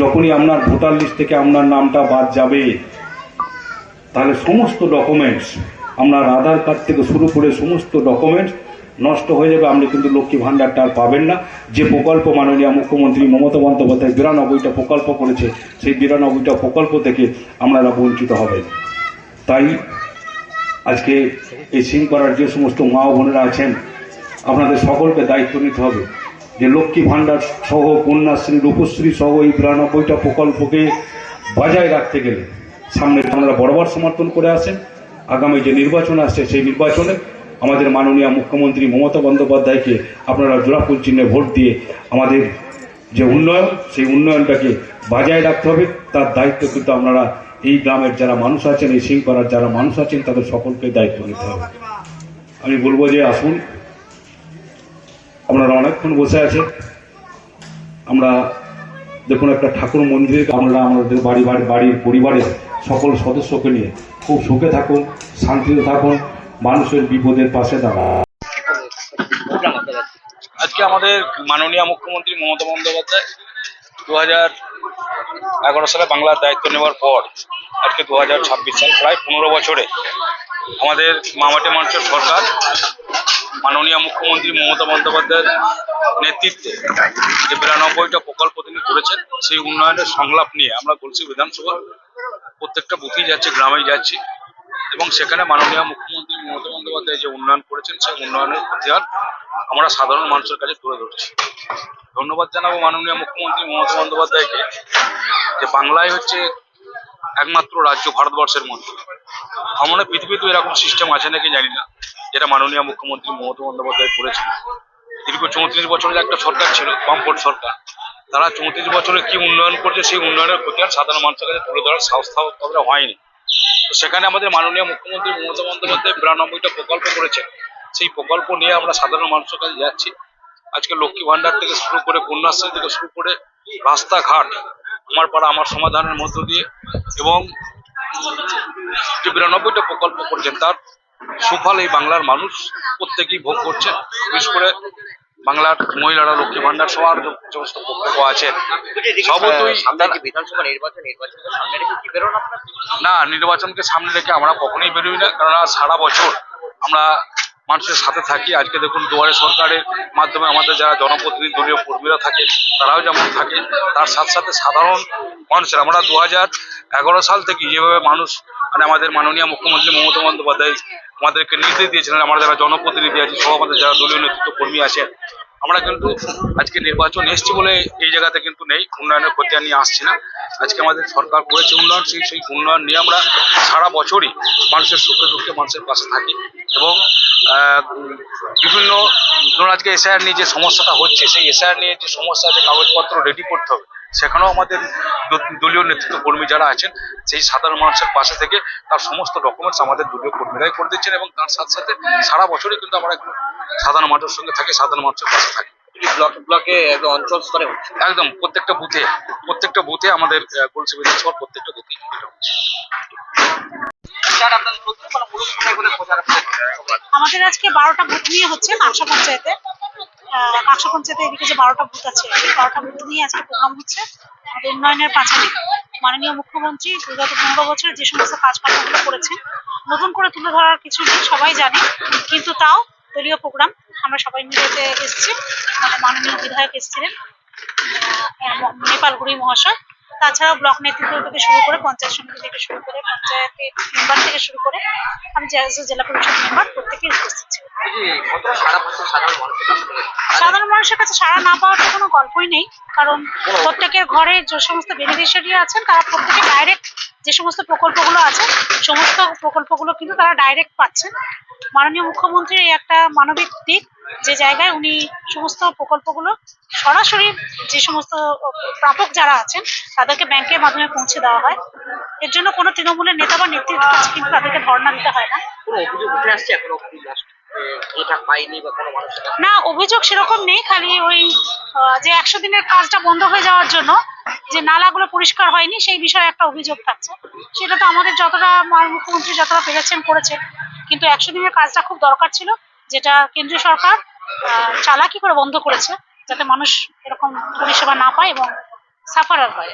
যখনই আপনার voter list থেকে আপনার নামটা বাদ যাবে, তাহলে সমস্ত ডকুমেন্টস আপনার আধার কার্ড থেকে শুরু করে সমস্ত ডকুমেন্টস নষ্ট হয়ে যাবে। আপনি কিন্তু লক্ষ্মী ভাণ্ডারটা আর পাবেন না। যে প্রকল্প মাননীয় মুখ্যমন্ত্রী মমতা বন্দ্যোপাধ্যায় বিরানব্বইটা প্রকল্প করেছে, সেই বিরানব্বইটা প্রকল্প থেকে আপনারা বঞ্চিত হবেন। তাই আজকে এই সিংপাড়ার যে সমস্ত মা বোনেরা আছেন, আপনাদের সকলকে দায়িত্ব নিতে হবে। যে লক্ষ্মী ভাণ্ডার সহ, কন্যাশ্রী, রূপশ্রী সহ এই বিরানব্বইটা প্রকল্পকে বজায় রাখতে গেলে সামনে আপনারা বরাবর সমর্থন করে আসেন। আগামী যে নির্বাচন আসছে, সেই নির্বাচনে আমাদের মাননীয় মুখ্যমন্ত্রী মমতা বন্দ্যোপাধ্যায়কে আপনারা জোড়াফুল চিহ্নে ভোট দিয়ে আমাদের যে উন্নয়ন, সেই উন্নয়নটাকে বজায় রাখতে হবে। তার দায়িত্ব কিন্তু আপনারা এই গ্রামের যারা মানুষ আছেন, এই সিংপাড়ার যারা মানুষ আছেন, তাদের সকলকে দায়িত্ব নিতে হবে। আমি বলব যে আসুন আপনারা অনেকক্ষণ বসে আছেন আমরা দেখুন একটা ঠাকুর মন্দিরে আমরা আমাদের বাড়ি বাড়ি, বাড়ির পরিবারের সকল সদস্যকে নিয়ে খুব সুখে থাকুন, শান্তিতে থাকুন, মানুষের বিপদের পাশে দাঁড়ান। আজকে আমাদের মাননীয় মুখ্যমন্ত্রী মমতা বন্দ্যোপাধ্যায় দু হাজার এগারো সালে বাংলার দায়িত্ব নেওয়ার পর আজকে দু হাজার ছাব্বিশ সাল, প্রায় পনেরো বছরে আমাদের মামাটি মানুষের সরকার মাননীয় মুখ্যমন্ত্রী মমতা বন্দ্যোপাধ্যায়ের নেতৃত্বে যে বিরানব্বইটা প্রকল্প তিনি করেছেন, সেই উন্নয়নের সংলাপ নিয়ে আমরা বলছি বিধানসভা প্রত্যেকটা বুথেই যাচ্ছি, গ্রামেই যাচ্ছি। এবং সেখানে মাননীয় মুখ্যমন্ত্রী মমতা বন্দ্যোপাধ্যায় যে উন্নয়ন করেছেন, সেই উন্নয়নের প্রতিহার আমরা সাধারণ মানুষের কাছে তুলে ধরছি। ধন্যবাদ জানাব মাননীয় মুখ্যমন্ত্রী মমতা বন্দ্যোপাধ্যায়কে যে বাংলায় হচ্ছে একমাত্র রাজ্য ভারতবর্ষের মধ্যে। আমরা পৃথিবীতে এরকম সিস্টেম আছে নাকি জানি না। যেটা মাননীয় মুখ্যমন্ত্রী মমতা বন্দ্যোপাধ্যায় করেছেন। দীর্ঘ চৌত্রিশ বছরের একটা সরকার ছিল বামপট সরকার। তারা চৌত্রিশ বছরে কি উন্নয়ন করছে সেই উন্নয়নের প্রতিহার সাধারণ মানুষের কাছে তুলে ধরার সাহস তাদের হয়নি। তো সেখানে আমাদের মাননীয় মুখ্যমন্ত্রী মমতা বন্দ্যোপাধ্যায় বিরানব্বইটা প্রকল্প করেছেন। সেই প্রকল্প নিয়ে আমরা সাধারণ মানুষের কাছে যাচ্ছি। আজকে লক্ষ্মী ভান্ডার থেকে শুরু করে কন্যাশ্রী থেকে শুরু করে রাস্তাঘাট, আমার পাড়া, আমার সমাধানের মধ্য দিয়ে এবং যে বিরানব্বইটা প্রকল্প করছেন তার সুফল এই বাংলার মানুষ প্রত্যেকেই ভোগ করছে বিশেষ করে বাংলার মহিলারা লক্ষ্মী ভান্ডার সবার সমস্ত প্রকল্প আছে। সবই বিধানসভা নির্বাচন নির্বাচনকে সামনে রেখে কি বেরোন না নির্বাচনকে সামনে রেখে আমরা কখনোই বেরোই না কেননা সারা বছর আমরা মানুষের সাথে থাকি। আজকে দেখুন দুয়ারে সরকারের মাধ্যমে আমাদের যারা জনপ্রতিনিধি দলীয় কর্মীরা থাকে তারাও যেমন থাকে তার সাথে সাথে সাধারণ মানুষের। আমরা দু এগারো সাল থেকে যেভাবে মানুষ মানে আমাদের মাননীয় মুখ্যমন্ত্রী মমতা বন্দ্যোপাধ্যায় আমাদেরকে নির্দেশ দিয়েছিলেন, আমরা যারা জনপ্রতিনিধি আছি সহ আমাদের যারা দলীয় নেতৃত্ব কর্মী আছেন, আমরা কিন্তু আজকে নির্বাচন এসছি বলে এই জায়গাতে কিন্তু নেই, উন্নয়নের খতিয়ান নিয়ে আসছি না। আজকে আমাদের সরকার করেছে উন্নয়ন, সেই সেই উন্নয়ন নিয়ে আমরা সারা বছরই মানুষের সুখে দুঃখে মানুষের পাশে থাকি এবং বিভিন্ন ধরুন আজকে এসআইআর নিয়ে যে সমস্যাটা হচ্ছে, সেই এসআইআর নিয়ে যে সমস্যা যে কাগজপত্র রেডি করতে হবে, সেখানেও আমাদের দলীয় নেতৃত্ব কর্মী যারা আছেন সেই সাধারণ মানুষের পাশে থেকে তার সমস্ত ডকুমেন্টস আমাদের দলীয় কর্মীরাই করে দিচ্ছেন এবং তার সাথে সাথে সারা বছরই কিন্তু আমরা একটু সাধারণ মানুষের সঙ্গে থাকি সাধারণ মানুষের পাশে থাকি। ব্লক ব্লকে একদম অঞ্চল স্তরে একদম প্রত্যেকটা বুথে প্রত্যেকটা বুথে আমাদের প্রত্যেকটা বুথে আমাদের আজকে বারোটা বুথ নিয়ে হচ্ছে নাকশা পঞ্চায়েতে। নাকশা পঞ্চায়েতে এদিকে যে বারোটা বুথ আছে এই বারোটা বুথ নিয়ে আজকে প্রোগ্রাম হচ্ছে। আমাদের উন্নয়নের পাঁচালী মাননীয় মুখ্যমন্ত্রী বিগত পনেরো বছরে যে সমস্ত কাজ কাজকর্মগুলো করেছেন নতুন করে তুলে ধরার কিছু নেই সবাই জানে কিন্তু তাও দলীয় প্রোগ্রাম আমরা সবাই মিলে এসেছি। মানে মাননীয় বিধায়ক এসেছিলেন আহ, নেপালগুড়ি মহাশয়। তাছাড়াও ব্লক নেতৃত্ব থেকে শুরু করে পঞ্চায়েত সমিতি থেকে শুরু করে পঞ্চায়েতের মেম্বার থেকে শুরু করে আমি জেলা পরিষদ মেম্বার প্রত্যেকে উপস্থিত ছিল। সারা সাধারণ মানুষের কাছে সাড়া না পাওয়ার তো কোনো গল্পই নেই, কারণ প্রত্যেকের ঘরে যে সমস্ত বেনিফিশিয়ারি আছেন, তারা প্রত্যেকে ডাইরেক্ট যে সমস্ত প্রকল্পগুলো আছে, সমস্ত প্রকল্পগুলো কিন্তু তারা ডাইরেক্ট পাচ্ছেন। মাননীয় মুখ্যমন্ত্রীর এই একটা মানবিক দিক যে জায়গায় উনি সমস্ত প্রকল্পগুলো সরাসরি যে সমস্ত প্রাপক যারা আছেন তাদেরকে ব্যাংকের মাধ্যমে পৌঁছে দেওয়া হয়। এর জন্য কোনো তৃণমূলের নেতা বা নেতৃত্বের কাছে কিন্তু তাদেরকে ধর্ণা দিতে হয় না। না অভিযোগ সেরকম নেই খালি ওই যে একশো দিনের কাজটা বন্ধ হয়ে যাওয়ার জন্য যে নালাগুলো পরিষ্কার হয়নি, সেই বিষয়ে একটা অভিযোগ থাকছে। সেটা তো আমাদের যতটা মুখ্যমন্ত্রী যতটা পেরেছেন করেছেন, কিন্তু একশো দিনের কাজটা খুব দরকার ছিল, যেটা কেন্দ্রীয় সরকার চালাকি করে বন্ধ করেছে, যাতে মানুষ এরকম পরিষেবা না পায় এবং সাফারার হয়।